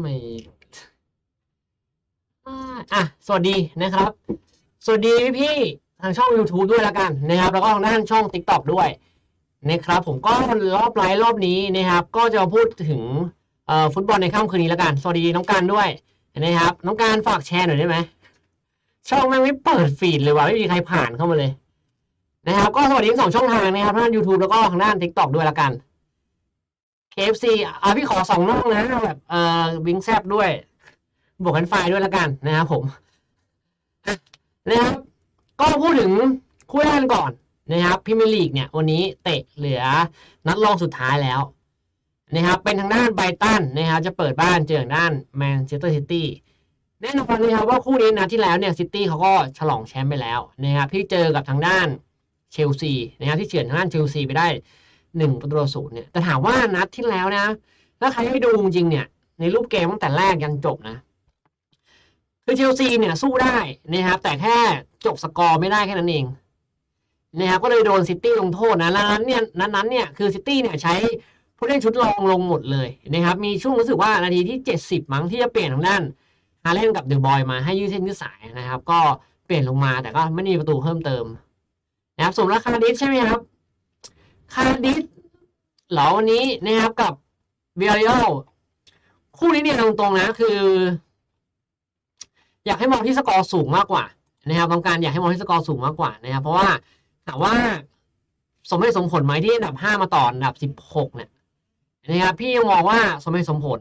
ไม่อะ สวัสดีนะครับ สวัสดีพี่ๆทางช่อง YouTube ด้วยแล้วกันนะครับ แล้วก็ทางด้านช่อง TikTok ด้วย นะครับ ผมก็รอบไลฟ์รอบนี้นะครับ ก็จะพูดถึงฟุตบอลในค่ำคืนนี้แล้วกัน สวัสดีน้องการด้วยนะครับ น้องการฝากแชร์หน่อยได้ไหมช่องแม่งไม่เปิดฟีดเลยว่ะไม่มีใครผ่านเข้ามาเลยนะครับก็สวัสดีทั้งสองช่องทางนะครับทางด้าน YouTube แล้วก็ทางด้าน TikTok ด้วยแล้วกัน KFC อะพี่ขอสองน่องนะแบบเอ่อวิงแซบด้วย บวกกันไฟด้วยแล้วกันนะครับผมนะครับก็พูดถึงคู่แรกก่อน นะครับพิมพ์ลีกเนี่ยวันนี้เตะเหลือนัดรองสุดท้ายแล้วนะครับเป็นทางด้านไบตันนะครับจะเปิดบ้านเจอทางด้านแมนเชสเตอร์ซิตี้แน่นอนนะครับว่าคู่นี้นะที่แล้วเนี่ยซิตี้เขาก็ฉลองแชมป์ไปแล้วนะครับที่เจอกับทางด้านเชลซีนะครับที่เฉือนทางด้านเชลซีไปได้หนึ่งประตูศูนย์เนี่ยแต่ถามว่านัดที่แล้วนะถ้าใครไม่ดูจริงเนี่ยในรูปเกมตั้งแต่แรกยันจบนะคือเชลซีเนี่ยสู้ได้นะครับแต่แค่จบสกอร์ไม่ได้แค่นั้นเอง นะครับก็เลยโดนซิตี้ลงโทษนะนั้นเนี่ยนั้นนั้นเนี่ยคือซิตี้เนี่ยใช้ผู้เล่นชุดรองลงหมดเลยนะครับมีช่วงรู้สึกว่านาทีที่เจ็ดสิบมั้งที่จะเปลี่ยนทางด้านฮาเลนกับเดอะบอยมาให้ยืดเส้นยืดสายนะครับ ก็เปลี่ยนลงมาแต่ก็ไม่มีประตูเพิ่มเติมนะครับส่วนราคาดิสใช่ไหมครับคาดิสเหรอวันนี้นะครับกับเบียริโอคู่นี้เนี่ยตรงๆนะคือ อยากให้มองที่สกอร์สูงมากกว่านะครับต้องการอยากให้มองที่สกอร์สูงมากกว่านะครับเพราะว่า ถามว่าสมเหตุสมผลไหมที่อันดับห้ามาต่ออันดับสิบหกเนี่ยนะครับพี่ยังมองว่าสมเหตุสมผล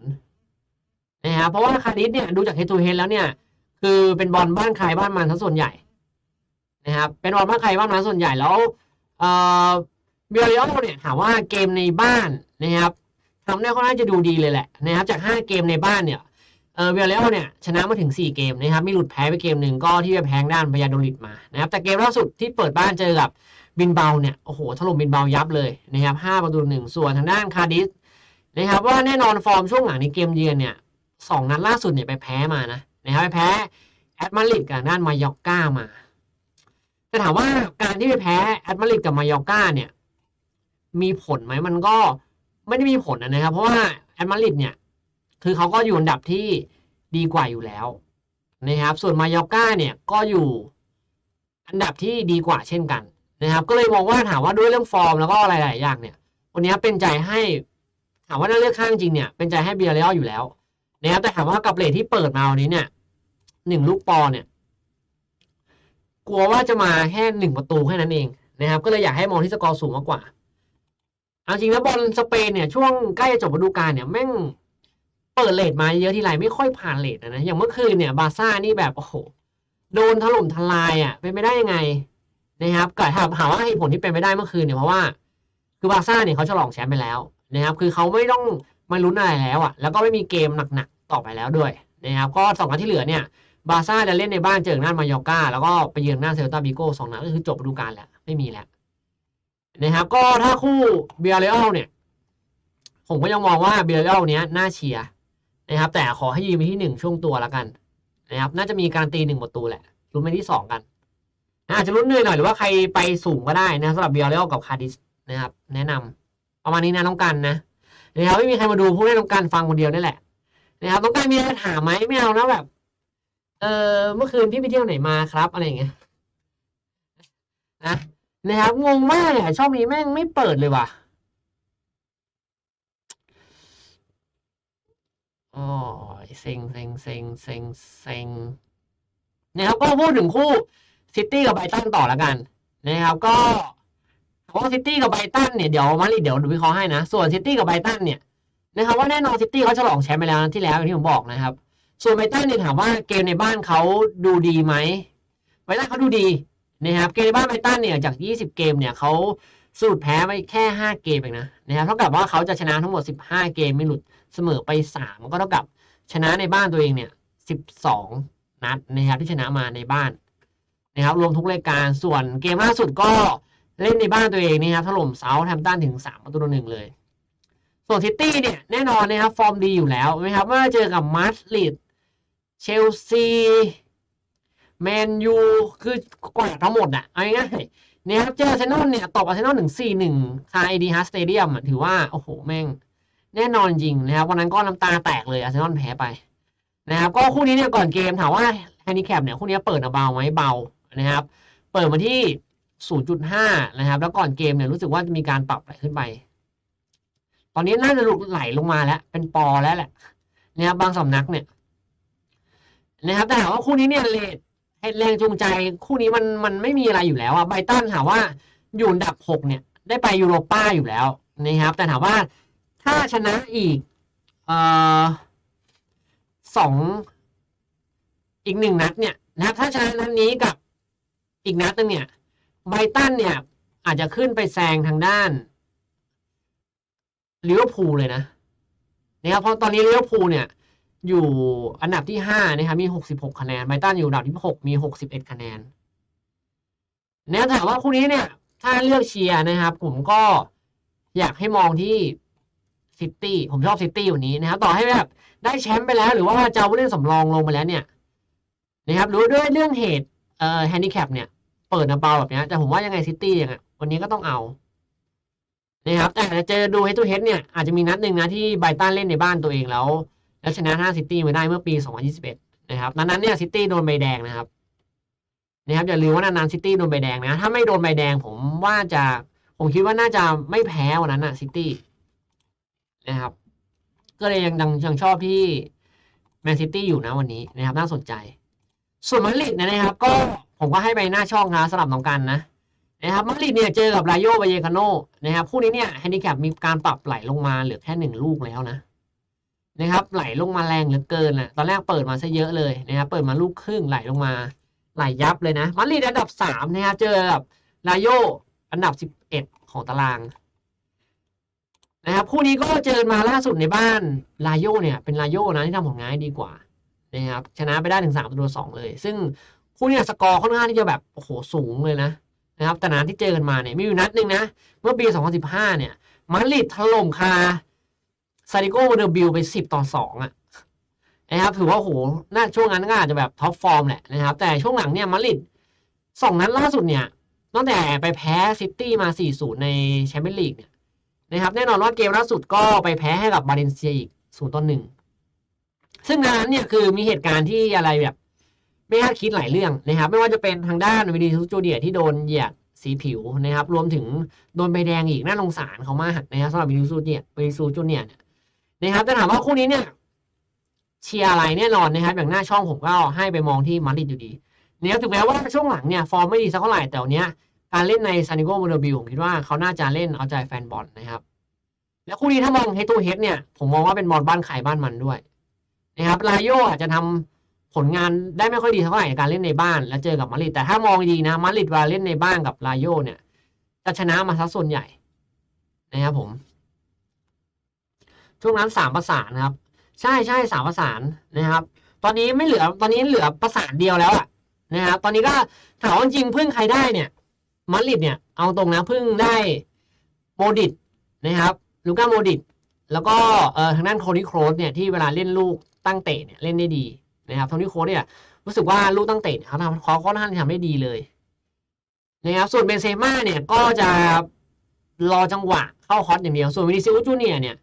นะครับเพราะว่าคาดิสเนี่ยดูจากเฮดทูเฮดแล้วเนี่ย คือเป็นบอลบ้านใครบ้านมันทั้งส่วนใหญ่นะครับเป็นบอลบ้านใครบ้านมันส่วนใหญ่แล้วเอ่อเบียริโอเนี่ยถามว่าเกมในบ้านนะครับทำได้ค่อนข้างจะดูดีเลยแหละนะครับจากห้าเกมในบ้านเนี่ย เออเวลเลเนี่ยชนะมาถึง 4 เกมนะครับมีหลุดแพ้ไปเกมหนึ่งก็ที่ไปแพ้ด้านพยาโดลิดมานะครับแต่เกมล่าสุดที่เปิดบ้านเจอกับบินเบาเนี่ยโอ้โหถล่มบินเบายับเลยนะครับ5ประตูหนึ่งส่วนทางด้านคาร์ดิสนะครับว่าแน่นอนฟอร์มช่วงหลังในเกมเยือนเนี่ยสองนัดล่าสุดเนี่ยไปแพ้มานะนะครับไปแพ้แอตมาริดกับด้านมายอกก้ามาแต่ถามว่าการที่ไปแพ้แอตมาริดกับมายอกก้าเนี่ยมีผลไหมมันก็ไม่ได้มีผลนะครับ เพราะว่าแอตมาริดเนี่ย คือเขาก็อยู่อันดับที่ดีกว่าอยู่แล้วนะครับ ส่วนมายอก้าเนี่ยก็อยู่อันดับที่ดีกว่าเช่นกันนะครับ ก็เลยมองว่าถามว่าด้วยเรื่องฟอร์มแล้วก็อะไรหลายอย่างเนี่ย วันนี้เป็นใจให้ถามว่าถ้าเลือกข้างจริงเนี่ยเป็นใจให้เบียร์เรอัลอยู่แล้วนะครับแต่ถามว่ากับเลทที่เปิดมาวันนี้เนี่ยหนึ่งลูกปอเนี่ย กลัวว่าจะมาแค่หนึ่งประตูแค่นั้นเองนะครับ ก็เลยอยากให้มองที่สกอร์สูงมากกว่าเอาจริงแล้วบอลสเปนเนี่ยช่วงใกล้จะจบฤดูกาลเนี่ยแม่ง เปิดเลทมาเยอะทีไรไม่ค่อยผ่านเลทนะ อย่างเมื่อคืนเนี่ยบาซ่านี่แบบโอ้โหโดนถล่มทลายอะเป็นไปได้ยังไงนะครับก็ถามถาว่าเหตุผลที่เป็นไปได้เมื่อคืนเนี่ยเพราะว่า คือบาซ่าเนี่ยเขาฉลองแชมป์ไปแล้วนะครับ คือเขาไม่ต้องมาลุ้นอะไรแล้วอะ แล้วก็ไม่มีเกมหนักๆต่อไปแล้วด้วยนะครับก็สองนัดที่เหลือเนี่ยบาซ่าจะเล่นในบ้านเจอหน้ามายอก้าแล้วก็ไปเยือนหน้าเซลตาบิโก้สองนัดก็คือจบฤดูกาลแล้วไม่มีแล้วนะครับก็ถ้าคู่เบียร์เรอัลเนี่ย ผมก็ยังมองว่าเบียร์เรอัลเนี้ยน่าเชียร์ นะครับ แต่ขอให้ยืนไปที่หนึ่งช่วงตัวแล้วกันนะครับ น่าจะมีการตีหนึ่งประตูแหละลุ้นไปที่สองกันอาจจะลุ้นเหนื่อยหน่อยหรือว่าใครไปสูงก็ได้นะสำหรับเบียร์เรอัลกับคาร์ดิสนะครับ แนะนำประมาณนี้นะน้องกันนะนะครับไม่มีใครมาดูผู้เล่นน้องกันฟังคนเดียวนี่แหละนะครับน้องกันมีอะไรถามไหมไม่เอานะแบบ เออเมื่อคืนพี่ไปเที่ยวไหนมาครับอะไรอย่างเงี้ยนะนะครับงงมากอะช่องนี้แม่งไม่เปิดเลยว่ะ อ๋อเซ็งเซ็งเซ็งเซ็งเซ็งนะครับก็พูดถึงคู่ซิตี้กับไบตันต่อแล้วกันนะครับก็เพราะซิตี้กับไบตันเนี่ยเดี๋ยวมาริเดี๋ยวดูวิเคราะห์ให้นะ ส่วนซิตี้กับไบตันเนี่ยนะครับว่าแน่นอนซิตี้เขาฉลองแชมป์ไปแล้วที่แล้วที่ผมบอกนะครับ ส่วนไบตันเนี่ยถามว่าเกมในบ้านเขาดูดีไหมไบตันเขาดูดีนะครับเกมในบ้านไบตันเนี่ยจาก 20 เกมเนี่ยเขา สูตรแพ้ไปแค่ 5 เกมเองนะนะครับเท่ากับว่าเขาจะชนะทั้งหมด 15 เกมไม่หลุดเสมอไปสามก็เท่ากับชนะในบ้านตัวเองเนี่ยสิบสองนัดนะครับที่ชนะมาในบ้านนะครับรวมทุกรายการส่วนเกมล่าสุดก็เล่นในบ้านตัวเองนะครับถล่มเซาท์แฮมป์ตันถึงสามประตูต่อหนึ่งเลย ส่วนซิตี้เนี่ยแน่นอนนะครับฟอร์มดีอยู่แล้วนะครับเมื่อเจอกับมาดริดเชลซีแมนยูคือกวาดทั้งหมดอะเอาง่าย ๆนะครับเจออาร์เซนอลเนี่ยตบอาร์เซนอลถึงสี่หนึ่งคาไอดีฮาสเตเดียมถือว่า โอ้โห แม่ง แน่นอนจริงนะครับ วันนั้นก็น้ำตาแตกเลยอาร์เซนอลแพ้ไปนะครับก็คู่นี้เนี่ยก่อนเกมถามว่าแฮนดิแคปเนี่ยคู่นี้เปิดเบาไหมเบานะครับ เปิดมาที่ 0.5 นะครับ แล้วก่อนเกมเนี่ยรู้สึกว่าจะมีการปรับไหลขึ้นไป ตอนนี้น่าจะลุกไหลลงมาแล้ว เป็นปอแล้วแหละนะครับบางสำนักเนี่ยนะครับแต่ถามว่าคู่นี้เนี่ยเลท แรงจูงใจคู่นี้มันมันไม่มีอะไรอยู่แล้วอะไบรตันถามว่าอยู่อันดับหกเนี่ย ได้ไปยูโรป้าอยู่แล้วนะครับ แต่ถามว่าถ้าชนะอีกเอ่อสองอีกหนึ่งนัดเนี่ยนะถ้าชนะนัดนี้กับอีกนัดนึงเนี่ยไบรตันเนี่ย อาจจะขึ้นไปแซงทางด้านลิเวอร์พูลเลยนะนะครับเพราะตอนนี้ลิเวอร์พูลเนี่ย อยู่อันดับที่ห้านะครับมีหกสิบหกคะแนนไบตันอยู่อันดับที่หกมีหกสิบเอ็ดคะแนนเนี่ยถามว่าคู่นี้เนี่ย ถ้าเลือกเชียร์นะครับ ผมก็อยากให้มองที่ซิตี้ผมชอบซิตี้อยู่นี้นะครับ ต่อให้แบบได้แชมป์ไปแล้ว หรือว่าจะเอาผู้เล่นสำรองลงไปแล้วเนี่ย นะครับรู้ด้วยเรื่องเหตุเอ่อแฮนดิแคปเนี่ย เปิดนาเบาแบบนี้แต่ผมว่ายังไงซิตี้ยังไงวันนี้ก็ต้องเอานะครับแต่จะเจอดูเฮดทูเฮดเนี่ยอาจจะมีนัดหนึ่งนะที่ไบตันเล่นในบ้านตัวเองแล้ว แล้วชนะท่าซิตี้มาได้เมื่อปี 2021 นะครับนั้นนั้นเนี่ยซิตี้โดนใบแดงนะครับนะครับอย่าลืมว่านานๆซิตี้โดนใบแดงนะ ถ้าไม่โดนใบแดงผมว่าจะผมคิดว่าน่าจะไม่แพ้วันนั้นอะซิตี้นะครับ ก็เลยยังยังยังชอบที่แมนซิตี้อยู่นะวันนี้นะครับ น่าสนใจ ส่วนมาริดนะครับ ก็ผมก็ให้ไปหน้าช่องนะสำหรับน้องกันนะนะครับมาริดเนี่ยเจอกับรายโยบาเยคาโนนะครับคู่นี้เนี่ยแฮนดิแคปมีการปรับไหลลงมาเหลือแค่หนึ่งลูกแล้วนะ นะครับ ไหลลงมาแรงเหลือเกินแหละตอนแรกเปิดมาซะเยอะเลยนะครับเปิดมาลูกครึ่งไหลลงมาไหลยับเลยนะมาดริดอันดับสามนะครับเจอกับรายโยอันดับสิบเอ็ดของตารางนะครับคู่นี้ก็เจอมาล่าสุดในบ้านลาโยเนี่ยเป็นลาโยนะที่ทำผลงานได้ดีกว่านะครับชนะไปได้ถึงสามตูต่อสองเลย ซึ่งคู่นี้สกอร์ค่อนข้างที่จะแบบโอ้โหสูงเลยนะนะครับแต่นัดที่เจอกันมาเนี่ยมีอยู่นัดหนึ่งนะ เมื่อปี 2015 เนี่ยมาดริดถล่มคา ซาดิโกเบอร์เดบิลไป10ต่อ2อะนะครับถือว่าโหน่าช่วงนั้นก็อาจจะแบบท็อปฟอร์มแหละนะครับ แต่ช่วงหลังเนี่ยมาริดสองนัดล่าสุดเนี่ยตั้งแต่ไปแพ้ซิตี้มา 4-0 ในแชมเปี้ยนลีกเนี่ยนะครับแน่นอนว่าเกมล่าสุดก็ไปแพ้ให้กับบาเลนเซียอีกศูนย์ต่อหนึ่งซึ่งงานเนี่ยคือมีเหตุการณ์ที่อะไรแบบ ไม่คาดคิดหลายเรื่องนะครับ ไม่ว่าจะเป็นทางด้านวิดีซูจูเดียที่โดนเหยียดสีผิวนะครับ รวมถึงโดนใบแดงอีกน่าสงสารเขามากนะครับสำหรับวิดีซูเนี่ยวิดีซูจูเนียเนี่ย นะครับแต่ถามว่าคู่นี้เนี่ยเชียร์อะไรแน่นอนนะครับอย่างหน้าช่องผมก็ให้ไปมองที่มาดริดอยู่ดีเนี่ยถึงแม้ว่าช่วงหลังเนี่ยฟอร์มไม่ดีสักเท่าไหร่แต่วันเนี้ยการเล่นในซานิโกโมเดบิผมคิดว่าเขาน่าจะเล่นเอาใจแฟนบอลนะครับ แล้วคู่นี้ถ้ามองเฮตูเฮดเนี่ยผมมองว่าเป็นบอลบ้านใครบ้านมันด้วยนะครับลาโยอาจจะทำผลงานได้ไม่ค่อยดีเท่าไหร่ในการเล่นในบ้าน แล้วเจอกับมาดริดแต่ถ้ามองดีนะมาดริดเวลาเล่นในบ้านกับลาโยเนี่ยจะชนะมาซะส่วนใหญ่นะครับผม ช่วงนั้นสามประสานครับ ใช่ใช่สามประสานนะครับ ตอนนี้ไม่เหลือตอนนี้เหลือประสานเดียวแล้วอะนะครับตอนนี้ก็ถามว่าจริงพึ่งใครได้เนี่ยมาริดเนี่ยเอาตรงนะพิ่งได้โมดิตนะครับลูก้าโมดิตแล้วก็เอ่อทางด้านโทนี่โครสเนี่ยที่เวลาเล่นลูกตั้งเตะเนี่ยเล่นได้ดีนะครับโทนี่โครสเนี่ยรู้สึกว่าลูกตั้งเตะเขาทำเขาค่อนข้างทำได้ดีเลยนะครับส่วนเบนเซม่าเนี่ยก็จะรอจังหวะเข้าฮอตอย่างเดียวส่วนวินิซิอุสจูเนียเนี่ย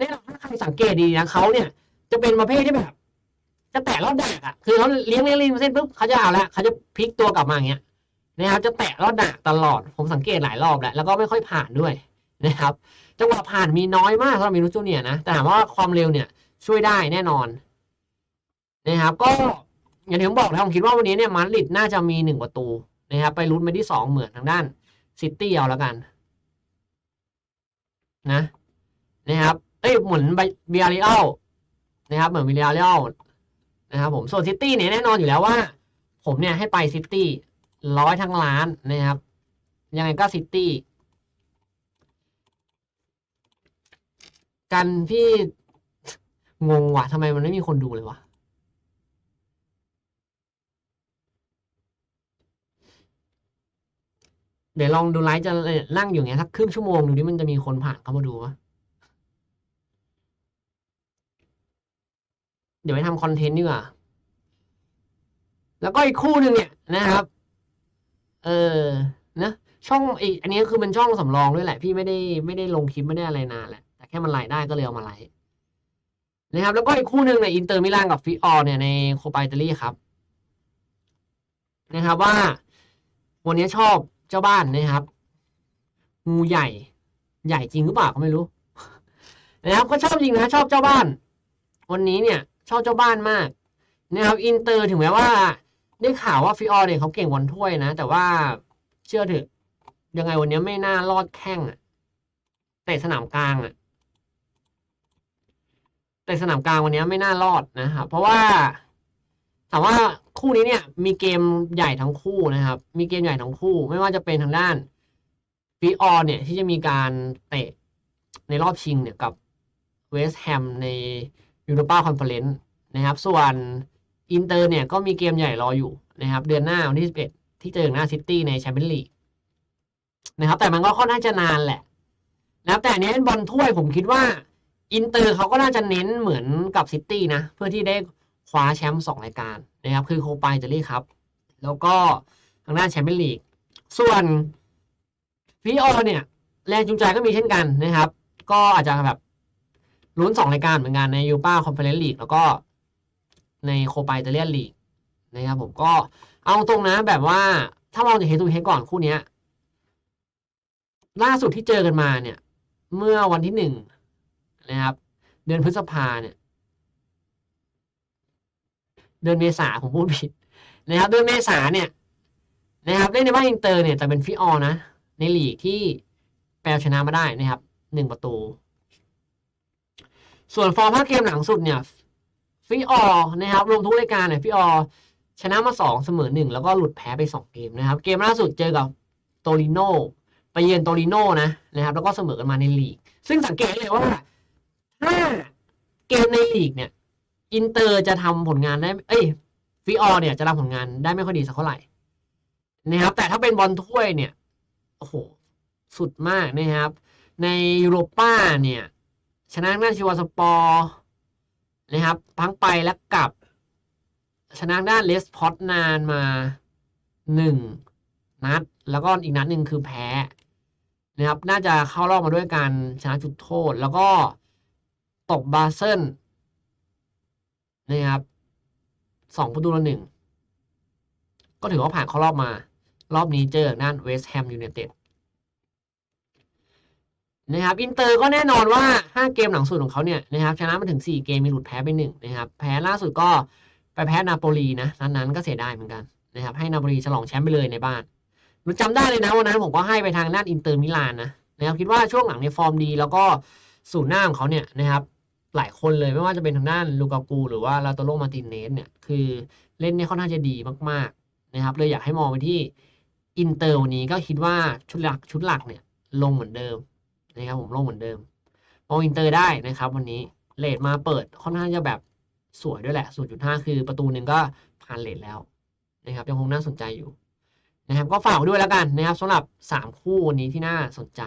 แน่นอนถ้าใครสังเกตดีนะเขาเนี่ย จะเป็นประเภทที่แบบ จะแตะรอบดักอะคือเขาเลี้ยงเลี้ยงเลี้ยงเส้นปุ๊บเขาจะเอาละเขาจะพลิกตัวกลับมาอย่างเงี้ยนะครับจะแตะแล้วดักตลอดผมสังเกตหลายรอบแล้วแล้วก็ไม่ค่อยผ่านด้วยนะครับจังหวะผ่านมีน้อยมากสำหรับมินุจูเนียนะแต่ถามว่าความเร็วเนี่ย ช่วยได้แน่นอนนะครับ ก็อย่างที่ผมบอกแล้วผมคิดว่าวันนี้เนี่ยมาดริดน่าจะมีหนึ่งประตูนะครับ ไปลุ้นไปที่สองเหมือนทางด้านซิตี้เอาแล้วกัน นะนะครับ อ้ยเหมือนเบียริอัลนะครับเหมือนวิลเลียลนะครับผมส่วนซิตี้เนี่ยแน่นอนอยู่แล้วว่า ผมเนี่ยให้ไปซิตี้ร้อยทั้งล้านนะครับ ยังไงก็ซิตี้กันพี่งงว่ะทำไมมันไม่มีคนดูเลยวะเดี๋ยวลองดูไลฟ์จะนั่งอยู่เงี้ยสักครึ่งชั่วโมงดูดิมันจะมีคนผ่านเข้ามาดูวะ เดี๋ยวไปทำคอนเทนต์ดีกว่า แล้วก็อีกคู่หนึ่งเนี่ยนะครับ เออนะช่องอีกอันนี้คือเป็นช่องสำรองด้วยแหละ พี่ไม่ได้ไม่ได้ลงคลิปไม่ได้อะไรนานแหละแต่แค่มันไลฟ์ได้ก็เลยเอามาไลฟ์นะครับ แล้วก็อีกคู่หนึ่งในอินเตอร์มิลานกับฟิออร์เนี่ยในโคปาอิตาลีครับ นะครับว่าวันนี้ชอบเจ้าบ้านนะครับ งูใหญ่ ใหญ่จริงหรือเปล่าก็ไม่รู้ นะครับก็ชอบจริงนะชอบเจ้าบ้าน วันนี้เนี่ย ชอบเจ้าบ้านมากนะครับอินเตอร์ถึงแม้ว่า ได้ข่าวว่าฟิออร์เนี่ยเขาเก่งวันถ้วยนะ แต่ว่าเชื่อเถอะยังไงวันนี้ไม่น่ารอดแข้งอะเตะสนามกลางอะเตะสนามกลางวันนี้ไม่น่ารอดนะครับเพราะว่าถามว่าคู่นี้เนี่ยมีเกมใหญ่ทั้งคู่นะครับ มีเกมใหญ่ทั้งคู่ ไม่ว่าจะเป็นทางด้านฟิออร์เนี่ยที่จะมีการเตะในรอบชิงเนี่ยกับเวสต์แฮมใน ยูโรปาคอนเฟอเรนซ์นะครับ ส่วนอินเตอร์เนี่ยก็มีเกมใหญ่รออยู่นะครับ เดือนหน้าวันที่ 11 ที่เจอหน้าซิตี้ในแชมเปี้ยนลีกนะครับ แต่มันก็ค่อนข้างจะนานแหละนะครับแต่อันนี้เป็นบอลถ้วยผมคิดว่าอินเตอร์เขาก็น่าจะเน้นเหมือนกับซิตี้นะ เพื่อที่ได้คว้าแชมป์สองรายการนะครับ คือโคปาอิตาลีครับ แล้วก็ทางด้านแชมเปี้ยนลีกส่วนฟิออเนี่ย แรงจูงใจก็มีเช่นกันนะครับ ก็อาจจะแบบ ลุ้นสองรายการเหมือนกันในยูป้าคอนเฟอเรนซ์ลีกแล้วก็ในโคปาอิตาเลียนลีกนะครับผมก็เอาตรงนะแบบว่าถ้ามองจากเฮตูเฮก่อนคู่เนี้ย ล่าสุดที่เจอกันมาเนี่ย เมื่อวันที่หนึ่งนะครับ เดือนพฤษภาเนี่ย เดือนเมษาผมพูดผิดนะครับ เดือนเมษาเนี่ยนะครับเล่นในบ้านอินเตอร์เนี่ยแต่เป็นฟิออนะ ในลีกที่แปลชนะมาได้นะครับหนึ่งประตู ส่วนฟอร์มภาคเกมหลังสุดเนี่ยฟิออนะครับรวมทุกรายการเนี่ยฟิออชนะมาสองเสมอหนึ่งแล้วก็หลุดแพ้ไปสองเกมนะครับ เกมล่าสุดเจอกับโตริโนไปเยือนโตริโนนะนะครับ แล้วก็เสมอกันมาในลีก ซึ่งสังเกตเลยว่าถ้าเกมในลีกเนี่ยอินเตอร์จะทำผลงานได้ เอ้ยฟิออเนี่ยจะทำผลงานได้ไม่ค่อยดีสักเท่าไหร่นะครับ แต่ถ้าเป็นบอลถ้วยเนี่ย โอ้โห สุดมากนะครับ ในยูโรป้าเนี่ย ชนะด้านชิวาสปอร์นะครับทั้งไปและกลับ ชนะด้านเลสพอตนานมาหนึ่งนัด แล้วก็อีกนัดหนึ่งคือแพ้นะครับน่าจะเข้ารอบมาด้วยการชนะจุดโทษ แล้วก็ตบบาเซิลนะครับสองประตูละหนึ่งก็ถือว่าผ่านเข้ารอบมา รอบนี้เจอด้านเวสต์แฮมยูไนเต็ด นะครับอินเตอร์ก็แน่นอนว่า 5 เกมหลังสุดของเขาเนี่ยนะครับชนะมาถึง 4 เกมมีหลุดแพ้ไป1นะครับแพ้ล่าสุดก็ไปแพ้นาโปลีนะนั้นนั้นก็เสียดายเหมือนกันนะครับให้นาโปลีฉลองแชมป์ไปเลยในบ้านหนูจำได้เลยนะวันนั้นผมก็ให้ไปทางด้านอินเตอร์มิลานนะนะครับคิดว่าช่วงหลังในฟอร์มดี แล้วก็สูนหน้าของเขาเนี่ยนะครับหลายคนเลยไม่ว่าจะเป็นทางด้านลูกากู หรือว่าลาโตโลมาตินเนสเนี่ยคือเล่นเนี่ยค่อนข้างจะดีมากๆนะครับเลยอยากให้มองไปที่อินเตอร์วันนี้ก็คิดว่าชุดหลักชุดหลักเนี่ยลงเหมือนเดิม นะครับผมลงเหมือนเดิมมองอินเตอร์ได้นะครับ วันนี้เลทมาเปิดค่อนข้างจะแบบสวยด้วยแหละ 0.5 คือประตูหนึ่งก็ผ่านเลทแล้วนะครับยังคงน่าสนใจอยู่นะครับก็ฝากด้วยแล้วกันนะครับสำหรับ 3 คู่วันนี้ที่น่าสนใจ